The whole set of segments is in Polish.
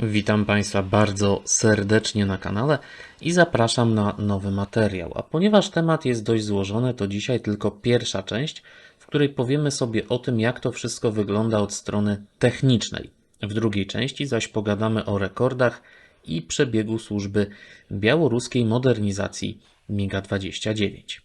Witam Państwa bardzo serdecznie na kanale i zapraszam na nowy materiał. A ponieważ temat jest dość złożony, to dzisiaj tylko pierwsza część, w której powiemy sobie o tym, jak to wszystko wygląda od strony technicznej. W drugiej części zaś pogadamy o rekordach i przebiegu służby białoruskiej modernizacji MiGa-29.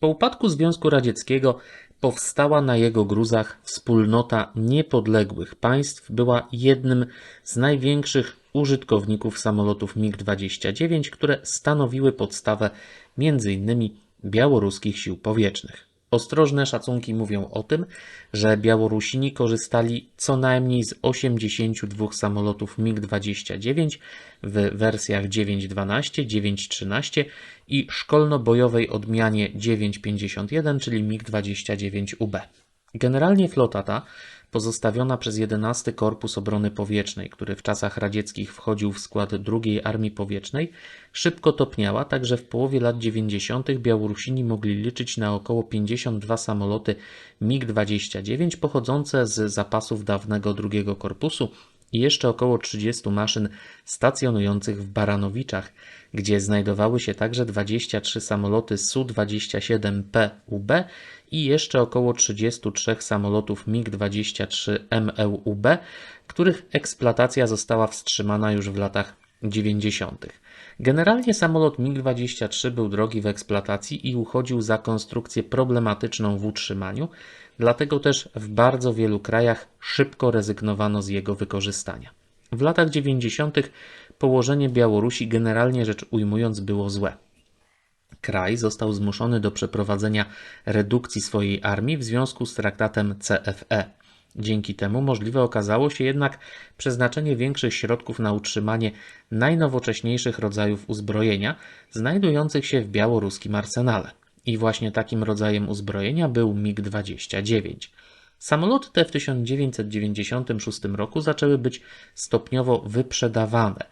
Po upadku Związku Radzieckiego powstała na jego gruzach wspólnota niepodległych państw, była jednym z największych użytkowników samolotów MiG-29, które stanowiły podstawę m.in. białoruskich sił powietrznych. Ostrożne szacunki mówią o tym, że Białorusini korzystali co najmniej z 82 samolotów MiG-29 w wersjach 9.12, 9.13 i szkolno-bojowej odmianie 9.51, czyli MiG-29UB. Generalnie flota ta pozostawiona przez 11 Korpus Obrony Powietrznej, który w czasach radzieckich wchodził w skład II Armii Powietrznej, szybko topniała, także w połowie lat 90. Białorusini mogli liczyć na około 52 samoloty MiG-29 pochodzące z zapasów dawnego II Korpusu i jeszcze około 30 maszyn stacjonujących w Baranowiczach, gdzie znajdowały się także 23 samoloty Su-27P UB i jeszcze około 33 samolotów MiG-23 MEUB, których eksploatacja została wstrzymana już w latach 90. Generalnie samolot MiG-23 był drogi w eksploatacji i uchodził za konstrukcję problematyczną w utrzymaniu, dlatego też w bardzo wielu krajach szybko rezygnowano z jego wykorzystania. W latach 90. położenie Białorusi generalnie rzecz ujmując było złe. Kraj został zmuszony do przeprowadzenia redukcji swojej armii w związku z traktatem CFE. Dzięki temu możliwe okazało się jednak przeznaczenie większych środków na utrzymanie najnowocześniejszych rodzajów uzbrojenia znajdujących się w białoruskim arsenale. I właśnie takim rodzajem uzbrojenia był MiG-29. Samoloty te w 1996 roku zaczęły być stopniowo wyprzedawane.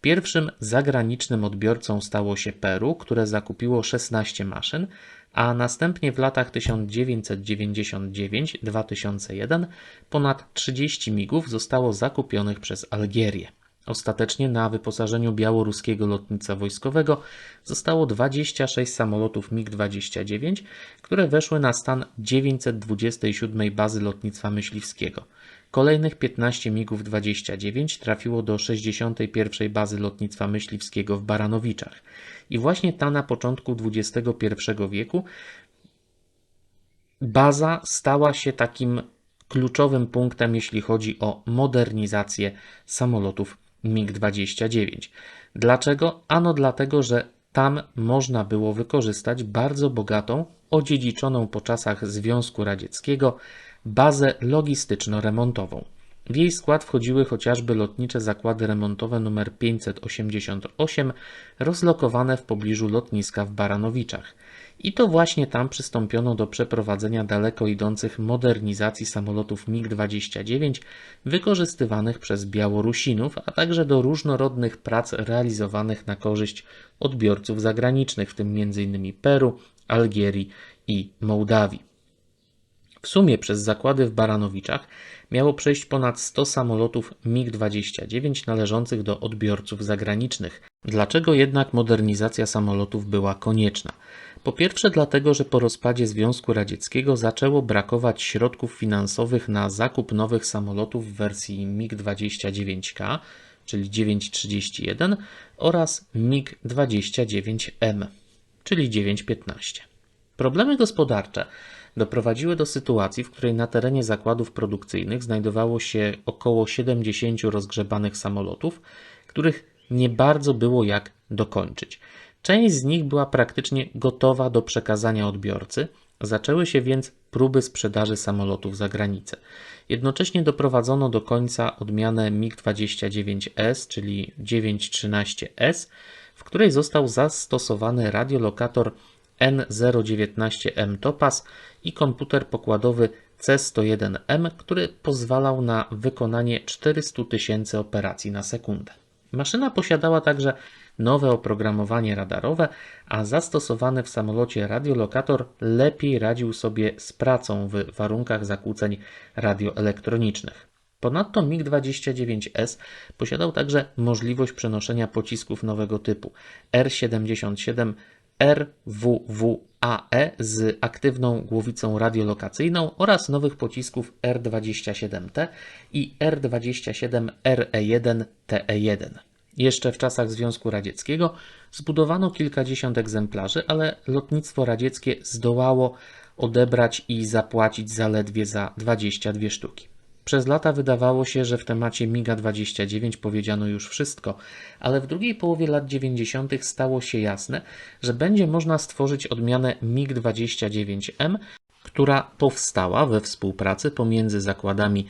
Pierwszym zagranicznym odbiorcą stało się Peru, które zakupiło 16 maszyn, a następnie w latach 1999-2001 ponad 30 migów zostało zakupionych przez Algierię. Ostatecznie na wyposażeniu białoruskiego lotnictwa wojskowego zostało 26 samolotów MiG-29, które weszły na stan 927 bazy lotnictwa myśliwskiego. Kolejnych 15 MiGów-29 trafiło do 61 bazy lotnictwa myśliwskiego w Baranowiczach. I właśnie ta na początku XXI wieku baza stała się takim kluczowym punktem, jeśli chodzi o modernizację samolotów MiG-29. Dlaczego? Ano dlatego, że tam można było wykorzystać bardzo bogatą, odziedziczoną po czasach Związku Radzieckiego bazę logistyczno-remontową. W jej skład wchodziły chociażby lotnicze zakłady remontowe nr 588 rozlokowane w pobliżu lotniska w Baranowiczach. I to właśnie tam przystąpiono do przeprowadzenia daleko idących modernizacji samolotów MiG-29 wykorzystywanych przez Białorusinów, a także do różnorodnych prac realizowanych na korzyść odbiorców zagranicznych, w tym m.in. Peru, Algierii i Mołdawii. W sumie przez zakłady w Baranowiczach miało przejść ponad 100 samolotów MiG-29 należących do odbiorców zagranicznych. Dlaczego jednak modernizacja samolotów była konieczna? Po pierwsze dlatego, że po rozpadzie Związku Radzieckiego zaczęło brakować środków finansowych na zakup nowych samolotów w wersji MiG-29K, czyli 931 oraz MiG-29M, czyli 915. Problemy gospodarcze doprowadziły do sytuacji, w której na terenie zakładów produkcyjnych znajdowało się około 70 rozgrzebanych samolotów, których nie bardzo było jak dokończyć. Część z nich była praktycznie gotowa do przekazania odbiorcy, zaczęły się więc próby sprzedaży samolotów za granicę. Jednocześnie doprowadzono do końca odmianę MiG-29S, czyli 913S, w której został zastosowany radiolokator N019M Topaz i komputer pokładowy C101M, który pozwalał na wykonanie 400 tysięcy operacji na sekundę. Maszyna posiadała także nowe oprogramowanie radarowe, a zastosowany w samolocie radiolokator lepiej radził sobie z pracą w warunkach zakłóceń radioelektronicznych. Ponadto MiG-29S posiadał także możliwość przenoszenia pocisków nowego typu R-77 RWWAE z aktywną głowicą radiolokacyjną oraz nowych pocisków R-27T i R-27RE1TE1. Jeszcze w czasach Związku Radzieckiego zbudowano kilkadziesiąt egzemplarzy, ale lotnictwo radzieckie zdołało odebrać i zapłacić zaledwie za 22 sztuki. Przez lata wydawało się, że w temacie MiGa-29 powiedziano już wszystko, ale w drugiej połowie lat 90. stało się jasne, że będzie można stworzyć odmianę MiG-29M, która powstała we współpracy pomiędzy zakładami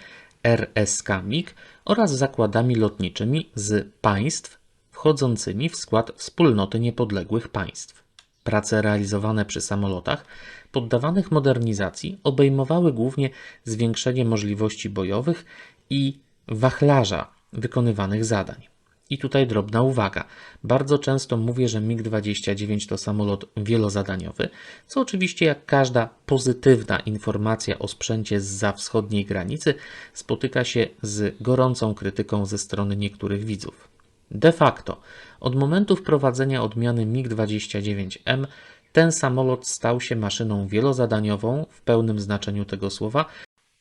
RSK MiG oraz zakładami lotniczymi z państw wchodzącymi w skład Wspólnoty Niepodległych Państw. Prace realizowane przy samolotach poddawanych modernizacji obejmowały głównie zwiększenie możliwości bojowych i wachlarza wykonywanych zadań. I tutaj drobna uwaga. Bardzo często mówię, że MiG-29 to samolot wielozadaniowy, co oczywiście jak każda pozytywna informacja o sprzęcie zza wschodniej granicy spotyka się z gorącą krytyką ze strony niektórych widzów. De facto, od momentu wprowadzenia odmiany MiG-29M ten samolot stał się maszyną wielozadaniową w pełnym znaczeniu tego słowa,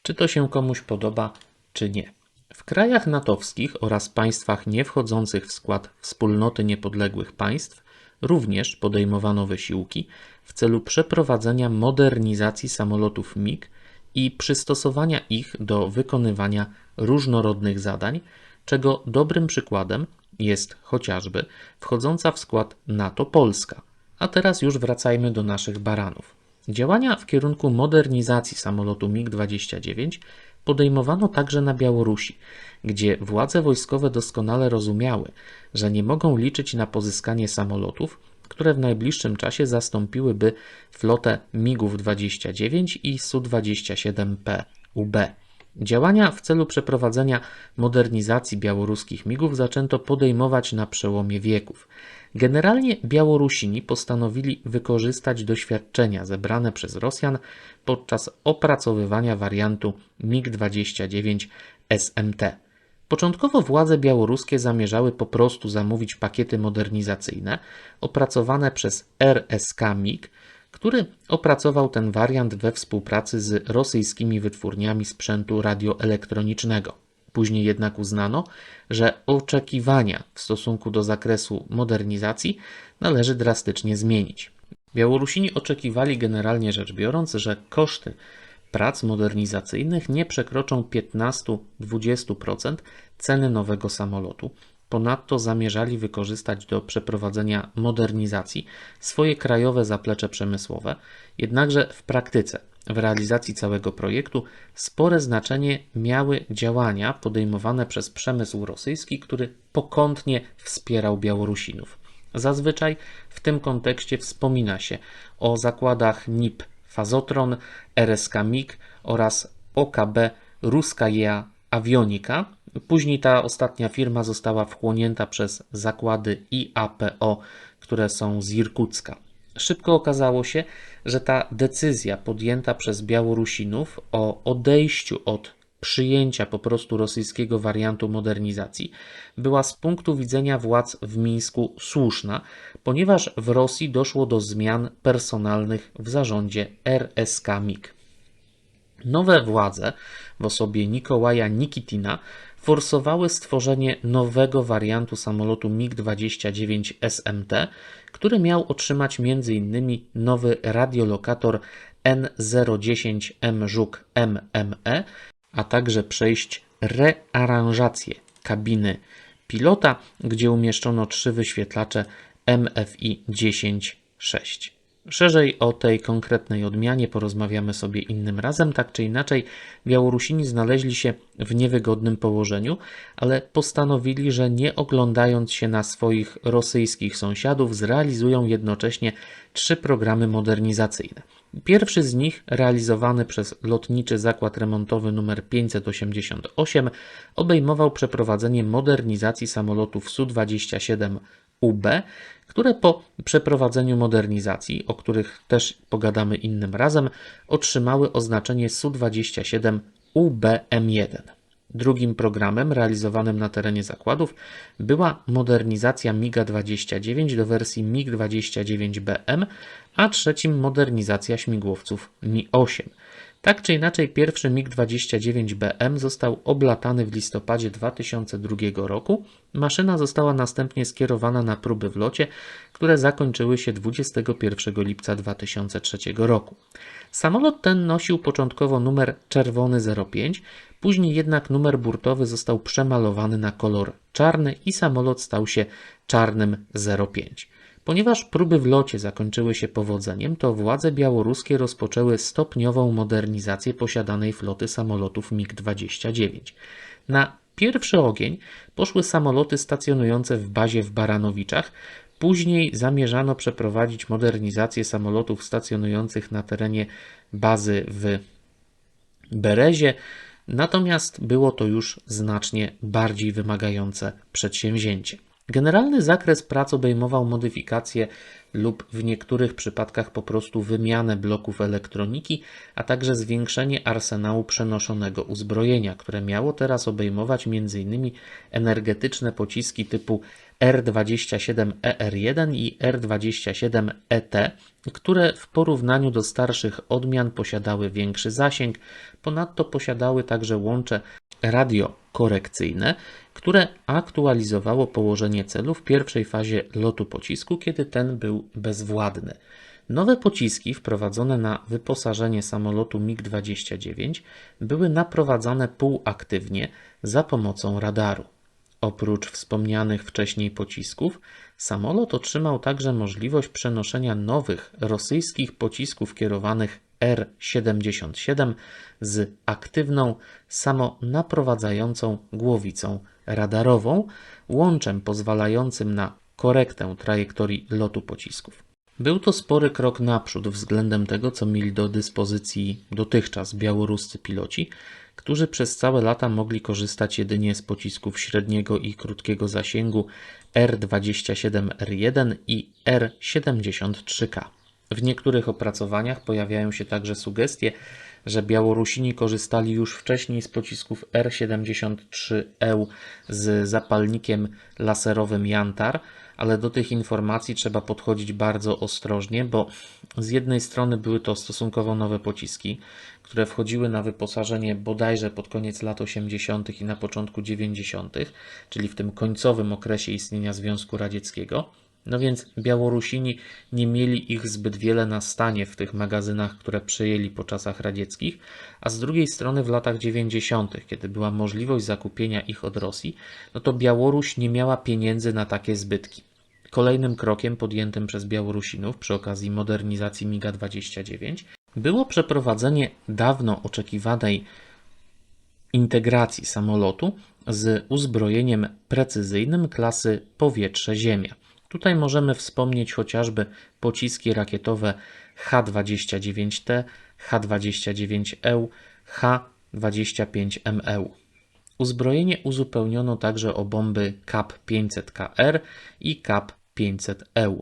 czy to się komuś podoba, czy nie. W krajach natowskich oraz państwach nie wchodzących w skład Wspólnoty Niepodległych Państw również podejmowano wysiłki w celu przeprowadzenia modernizacji samolotów MiG i przystosowania ich do wykonywania różnorodnych zadań, czego dobrym przykładem jest chociażby wchodząca w skład NATO Polska. A teraz już wracajmy do naszych baranów. Działania w kierunku modernizacji samolotu MiG-29 podejmowano także na Białorusi, gdzie władze wojskowe doskonale rozumiały, że nie mogą liczyć na pozyskanie samolotów, które w najbliższym czasie zastąpiłyby flotę MiGów 29 i Su-27P UB. Działania w celu przeprowadzenia modernizacji białoruskich MiGów zaczęto podejmować na przełomie wieków. Generalnie Białorusini postanowili wykorzystać doświadczenia zebrane przez Rosjan podczas opracowywania wariantu MiG-29 SMT. Początkowo władze białoruskie zamierzały po prostu zamówić pakiety modernizacyjne opracowane przez RSK MiG, który opracował ten wariant we współpracy z rosyjskimi wytwórniami sprzętu radioelektronicznego. Później jednak uznano, że oczekiwania w stosunku do zakresu modernizacji należy drastycznie zmienić. Białorusini oczekiwali generalnie rzecz biorąc, że koszty prac modernizacyjnych nie przekroczą 15-20% ceny nowego samolotu. Ponadto zamierzali wykorzystać do przeprowadzenia modernizacji swoje krajowe zaplecze przemysłowe, jednakże w praktyce, w realizacji całego projektu, spore znaczenie miały działania podejmowane przez przemysł rosyjski, który pokątnie wspierał Białorusinów. Zazwyczaj w tym kontekście wspomina się o zakładach NIP Fazotron, RSK MiG oraz OKB Ruskaja Avionika. Później ta ostatnia firma została wchłonięta przez zakłady IAPO, które są z Irkucka. Szybko okazało się, że ta decyzja podjęta przez Białorusinów o odejściu od przyjęcia po prostu rosyjskiego wariantu modernizacji była z punktu widzenia władz w Mińsku słuszna, ponieważ w Rosji doszło do zmian personalnych w zarządzie RSK MiG. Nowe władze w osobie Nikołaja Nikitina forsowały stworzenie nowego wariantu samolotu MiG-29 SMT, który miał otrzymać m.in. nowy radiolokator N010M Żuk MME, a także przejść rearanżację kabiny pilota, gdzie umieszczono trzy wyświetlacze MFI 10.6. Szerzej o tej konkretnej odmianie porozmawiamy sobie innym razem. Tak czy inaczej, Białorusini znaleźli się w niewygodnym położeniu, ale postanowili, że nie oglądając się na swoich rosyjskich sąsiadów, zrealizują jednocześnie trzy programy modernizacyjne. Pierwszy z nich, realizowany przez Lotniczy Zakład Remontowy nr 588, obejmował przeprowadzenie modernizacji samolotów Su-27 UB, które po przeprowadzeniu modernizacji, o których też pogadamy innym razem, otrzymały oznaczenie Su-27 UBM1. Drugim programem realizowanym na terenie zakładów była modernizacja MiGa-29 do wersji MiG-29BM, a trzecim modernizacja śmigłowców Mi-8. Tak czy inaczej, pierwszy MiG-29BM został oblatany w listopadzie 2002 roku. Maszyna została następnie skierowana na próby w locie, które zakończyły się 21 lipca 2003 roku. Samolot ten nosił początkowo numer czerwony 05, później jednak numer burtowy został przemalowany na kolor czarny i samolot stał się czarnym 05. Ponieważ próby w locie zakończyły się powodzeniem, to władze białoruskie rozpoczęły stopniową modernizację posiadanej floty samolotów MiG-29. Na pierwszy ogień poszły samoloty stacjonujące w bazie w Baranowiczach. Później zamierzano przeprowadzić modernizację samolotów stacjonujących na terenie bazy w Berezie, natomiast było to już znacznie bardziej wymagające przedsięwzięcie. Generalny zakres prac obejmował modyfikację lub w niektórych przypadkach po prostu wymianę bloków elektroniki, a także zwiększenie arsenału przenoszonego uzbrojenia, które miało teraz obejmować m.in. energetyczne pociski typu R27ER1 i R27ET, które w porównaniu do starszych odmian posiadały większy zasięg, ponadto posiadały także łącze radiokorekcyjne, które aktualizowało położenie celu w pierwszej fazie lotu pocisku, kiedy ten był bezwładny. Nowe pociski wprowadzone na wyposażenie samolotu MiG-29 były naprowadzane półaktywnie za pomocą radaru. Oprócz wspomnianych wcześniej pocisków, samolot otrzymał także możliwość przenoszenia nowych rosyjskich pocisków kierowanych R-77 z aktywną, samonaprowadzającą głowicą radarową, łączem pozwalającym na korektę trajektorii lotu pocisków. Był to spory krok naprzód względem tego, co mieli do dyspozycji dotychczas białoruscy piloci, którzy przez całe lata mogli korzystać jedynie z pocisków średniego i krótkiego zasięgu R-27R1 i R-73K. W niektórych opracowaniach pojawiają się także sugestie, że Białorusini korzystali już wcześniej z pocisków R-73E z zapalnikiem laserowym Jantar, ale do tych informacji trzeba podchodzić bardzo ostrożnie, bo z jednej strony były to stosunkowo nowe pociski, które wchodziły na wyposażenie bodajże pod koniec lat 80. i na początku 90., czyli w tym końcowym okresie istnienia Związku Radzieckiego. No więc Białorusini nie mieli ich zbyt wiele na stanie w tych magazynach, które przejęli po czasach radzieckich, a z drugiej strony w latach 90., kiedy była możliwość zakupienia ich od Rosji, no to Białoruś nie miała pieniędzy na takie zbytki. Kolejnym krokiem podjętym przez Białorusinów przy okazji modernizacji MiGa-29 było przeprowadzenie dawno oczekiwanej integracji samolotu z uzbrojeniem precyzyjnym klasy powietrze-ziemia. Tutaj możemy wspomnieć chociażby pociski rakietowe H-29T, H-29E, H-25ME. Uzbrojenie uzupełniono także o bomby KAP-500KR i KAP-500E.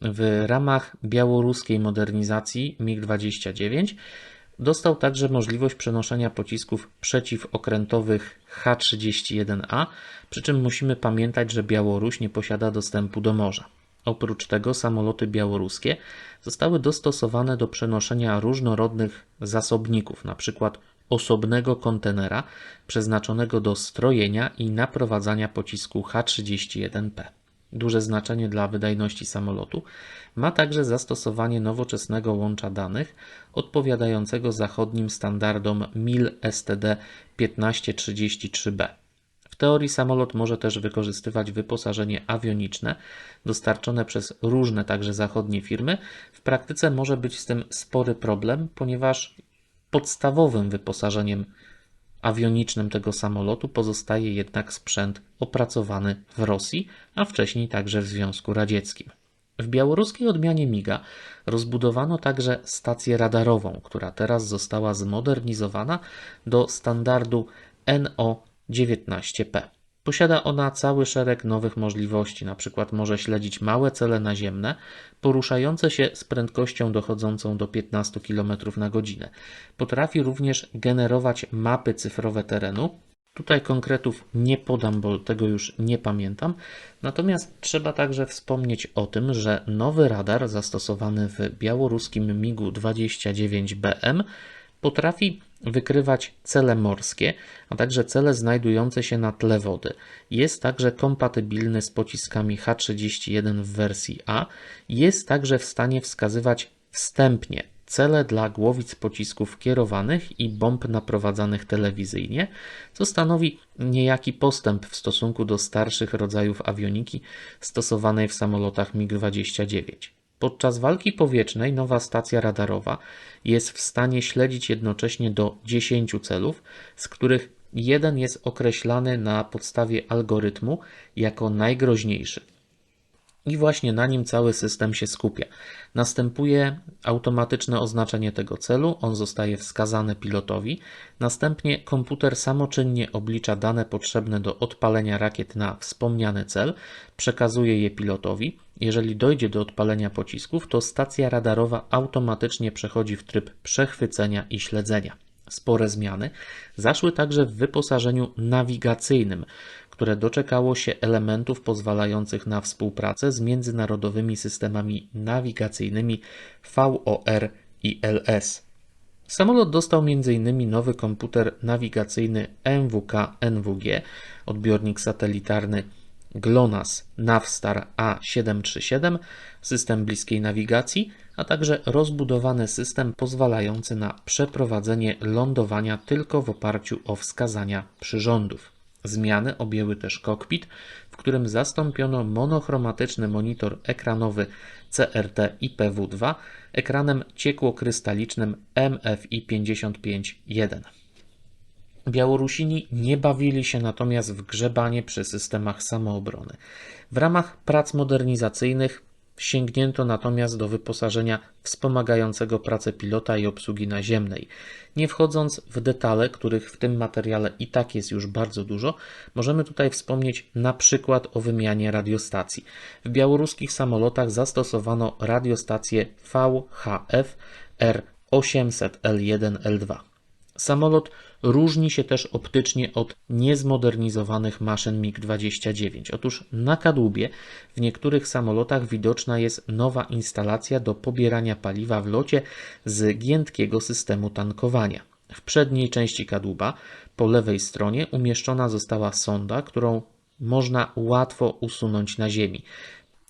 W ramach białoruskiej modernizacji MiG-29 dostał także możliwość przenoszenia pocisków przeciwokrętowych H-31A, przy czym musimy pamiętać, że Białoruś nie posiada dostępu do morza. Oprócz tego samoloty białoruskie zostały dostosowane do przenoszenia różnorodnych zasobników, np. osobnego kontenera przeznaczonego do strojenia i naprowadzania pocisku H-31P. Duże znaczenie dla wydajności samolotu ma także zastosowanie nowoczesnego łącza danych odpowiadającego zachodnim standardom MIL STD 1533B. W teorii samolot może też wykorzystywać wyposażenie awioniczne dostarczone przez różne także zachodnie firmy. W praktyce może być z tym spory problem, ponieważ podstawowym wyposażeniem awionicznym tego samolotu pozostaje jednak sprzęt opracowany w Rosji, a wcześniej także w Związku Radzieckim. W białoruskiej odmianie MIGA rozbudowano także stację radarową, która teraz została zmodernizowana do standardu NO19P. Posiada ona cały szereg nowych możliwości, np. może śledzić małe cele naziemne poruszające się z prędkością dochodzącą do 15 km na godzinę. Potrafi również generować mapy cyfrowe terenu Tutaj konkretów nie podam, bo tego już nie pamiętam. Natomiast trzeba także wspomnieć o tym, że nowy radar zastosowany w białoruskim MiGu 29BM potrafi wykrywać cele morskie, a także cele znajdujące się na tle wody. Jest także kompatybilny z pociskami H-31 w wersji A. Jest także w stanie wskazywać wstępnie cele dla głowic pocisków kierowanych i bomb naprowadzanych telewizyjnie, co stanowi niejaki postęp w stosunku do starszych rodzajów awioniki stosowanej w samolotach MiG-29. Podczas walki powietrznej nowa stacja radarowa jest w stanie śledzić jednocześnie do 10 celów, z których jeden jest określany na podstawie algorytmu jako najgroźniejszy. I właśnie na nim cały system się skupia. Następuje automatyczne oznaczenie tego celu, on zostaje wskazany pilotowi. Następnie komputer samoczynnie oblicza dane potrzebne do odpalenia rakiet na wspomniany cel, przekazuje je pilotowi. Jeżeli dojdzie do odpalenia pocisków, to stacja radarowa automatycznie przechodzi w tryb przechwycenia i śledzenia. Spore zmiany zaszły także w wyposażeniu nawigacyjnym, które doczekało się elementów pozwalających na współpracę z międzynarodowymi systemami nawigacyjnymi VOR i LS. Samolot dostał m.in. nowy komputer nawigacyjny MWK-NWG, odbiornik satelitarny GLONASS Navstar A737, system bliskiej nawigacji, a także rozbudowany system pozwalający na przeprowadzenie lądowania tylko w oparciu o wskazania przyrządów. Zmiany objęły też kokpit, w którym zastąpiono monochromatyczny monitor ekranowy CRT IPW2 ekranem ciekłokrystalicznym MFI 55.1. Białorusini nie bawili się natomiast w grzebanie przy systemach samoobrony. W ramach prac modernizacyjnych Sięgnięto natomiast do wyposażenia wspomagającego pracę pilota i obsługi naziemnej. Nie wchodząc w detale, których w tym materiale i tak jest już bardzo dużo, możemy tutaj wspomnieć na przykład o wymianie radiostacji. W białoruskich samolotach zastosowano radiostację VHF R800L1L2. Samolot różni się też optycznie od niezmodernizowanych maszyn MiG-29. Otóż na kadłubie w niektórych samolotach widoczna jest nowa instalacja do pobierania paliwa w locie z giętkiego systemu tankowania. W przedniej części kadłuba po lewej stronie umieszczona została sonda, którą można łatwo usunąć na ziemi.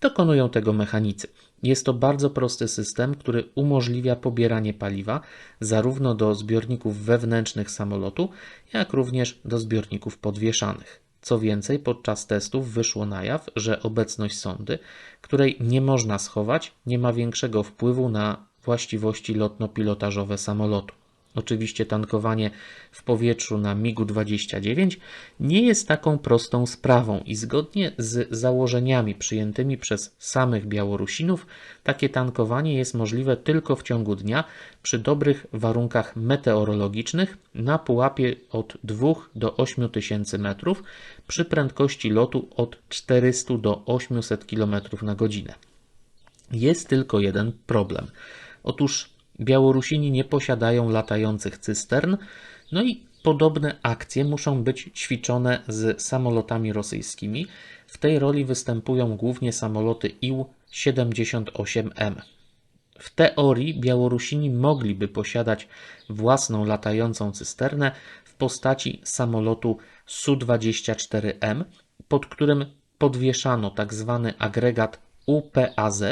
Dokonują tego mechanicy. Jest to bardzo prosty system, który umożliwia pobieranie paliwa zarówno do zbiorników wewnętrznych samolotu, jak również do zbiorników podwieszanych. Co więcej, podczas testów wyszło na jaw, że obecność sondy, której nie można schować, nie ma większego wpływu na właściwości lotno-pilotażowe samolotu. Oczywiście tankowanie w powietrzu na MiG-29 nie jest taką prostą sprawą i zgodnie z założeniami przyjętymi przez samych Białorusinów, takie tankowanie jest możliwe tylko w ciągu dnia przy dobrych warunkach meteorologicznych na pułapie od 2 do 8 tysięcy metrów przy prędkości lotu od 400 do 800 km na godzinę. Jest tylko jeden problem. Otóż Białorusini nie posiadają latających cystern, no i podobne akcje muszą być ćwiczone z samolotami rosyjskimi. W tej roli występują głównie samoloty Ił-78M. W teorii Białorusini mogliby posiadać własną latającą cysternę w postaci samolotu Su-24M, pod którym podwieszano tzw. Tak agregat UPAZ,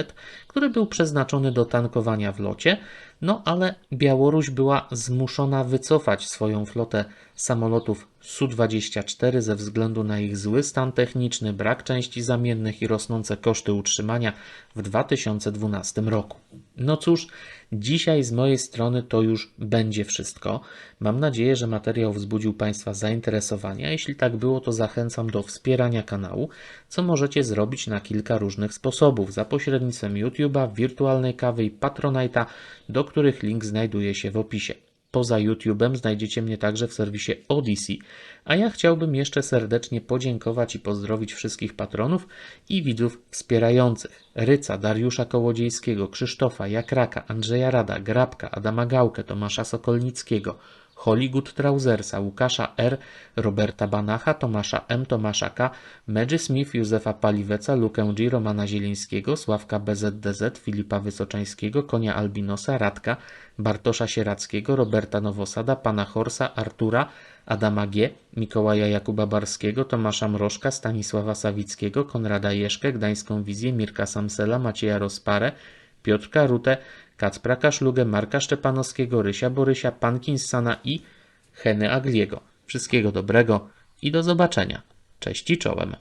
który był przeznaczony do tankowania w locie, no ale Białoruś była zmuszona wycofać swoją flotę samolotów Su-24 ze względu na ich zły stan techniczny, brak części zamiennych i rosnące koszty utrzymania w 2012 roku. No cóż, dzisiaj z mojej strony to już będzie wszystko. Mam nadzieję, że materiał wzbudził Państwa zainteresowanie. Jeśli tak było, to zachęcam do wspierania kanału, co możecie zrobić na kilka różnych sposobów za pośrednictwem YouTube'a, wirtualnej kawy i Patronite'a, do których link znajduje się w opisie. Poza YouTube'em znajdziecie mnie także w serwisie Odyssey, a ja chciałbym jeszcze serdecznie podziękować i pozdrowić wszystkich patronów i widzów wspierających. Ryca, Dariusza Kołodziejskiego, Krzysztofa, Jakraka, Andrzeja Rada, Grabka, Adama Gałkę, Tomasza Sokolnickiego, Hollywood Trausersa, Łukasza R., Roberta Banacha, Tomasza M., Tomasza K., Medży Smith, Józefa Paliweca, Lukę G., Romana Zielińskiego, Sławka BZDZ, Filipa Wysoczańskiego, Konia Albinosa, Radka, Bartosza Sierackiego, Roberta Nowosada, Pana Horsa, Artura, Adama G., Mikołaja Jakuba Barskiego, Tomasza Mrożka, Stanisława Sawickiego, Konrada Jeszkę, Gdańską Wizję, Mirka Samsela, Macieja Rozparę, Piotrka Rutę, Kacpra Kaszlugę, Marka Szczepanowskiego, Rysia Borysia, Pankinsona i Heny Agliego. Wszystkiego dobrego i do zobaczenia. Cześć i czołem.